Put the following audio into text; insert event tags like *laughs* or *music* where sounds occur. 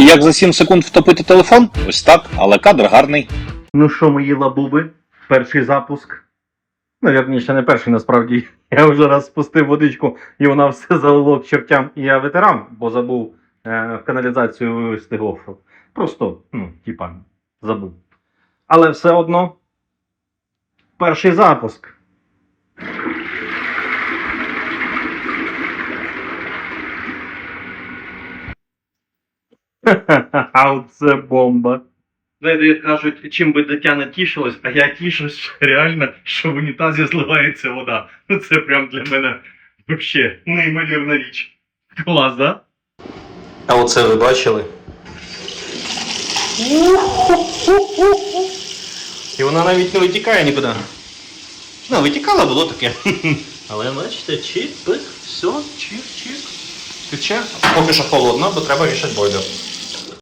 Як за 7 секунд втопити телефон? Ось так, але кадр гарний. Ну що, мої лабуби? Перший запуск. Ну, вірніше, не перший насправді. *laughs* Я вже раз спустив водичку, і вона все залило к чертям, і я ветеран, бо забув е, в каналізацію гофру. Просто, ну, типа, забув. Але все одно. Перший запуск. *laughs* А оце бомба. Знаєте, як кажуть, чим би дитя не тішилось, а я тішусь *laughs* реально, що в унітазі зливається вода. Ну це прям для мене вообще неймовірна річ. Клас, да? А оце ви бачили? І вона навіть не витікає нікуди. Ну, витікала, було таке. *laughs* Але бачите, чик, пик, все, чик, чик. Тече. Поки що холодно, бо треба вішати бойлер.